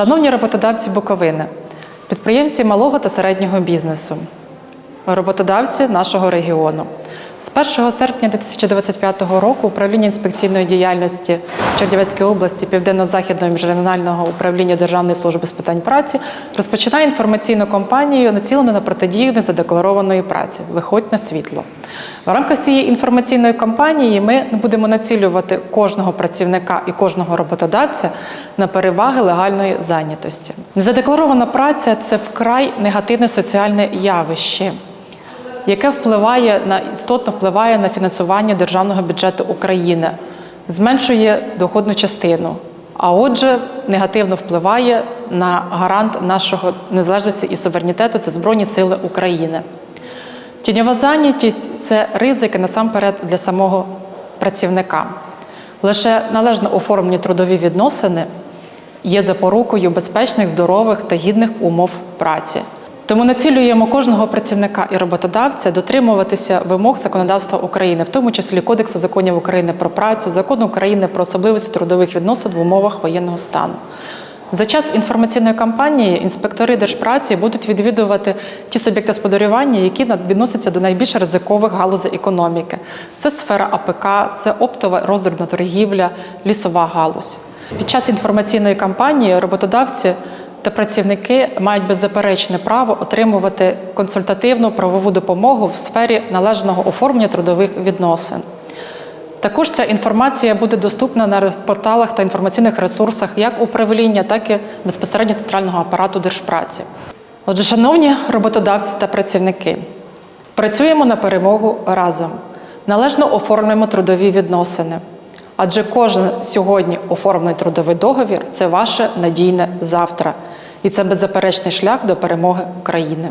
Шановні роботодавці Буковини, підприємці малого та середнього бізнесу, роботодавці нашого регіону. З 1 серпня 2025 року управління інспекційної діяльності Чернівецької області Південно-Західного міжрегіонального управління Державної служби з питань праці розпочинає інформаційну кампанію, націлену на протидію незадекларованої праці. Виходь на світло. В рамках цієї інформаційної кампанії ми будемо націлювати кожного працівника і кожного роботодавця на переваги легальної зайнятості. Незадекларована праця це вкрай негативне соціальне явище яке впливає на істотно впливає на фінансування державного бюджету України, зменшує доходну частину, а отже, негативно впливає на гарант нашого незалежності і суверенітету це Збройні Сили України. Тіньова зайнятість це ризики насамперед для самого працівника. Лише належно оформлені трудові відносини є запорукою безпечних, здорових та гідних умов праці. Тому націлюємо кожного працівника і роботодавця дотримуватися вимог законодавства України, в тому числі Кодексу законів України про працю, закону України про особливості трудових відносин в умовах воєнного стану. За час інформаційної кампанії інспектори держпраці будуть відвідувати ті суб'єкти господарювання, які відносяться до найбільш ризикових галузей економіки. Це сфера АПК, це оптова роздрібна торгівля, лісова галузь. Під час інформаційної кампанії роботодавці та працівники мають беззаперечне право отримувати консультативну правову допомогу в сфері належного оформлення трудових відносин. Також ця інформація буде доступна на порталах та інформаційних ресурсах як управління, так і безпосередньо центрального апарату держпраці. Отже, шановні роботодавці та працівники, працюємо на перемогу разом, належно оформлюємо трудові відносини. Адже кожен сьогодні оформлений трудовий договір це ваше надійне завтра, і це беззаперечний шлях до перемоги України.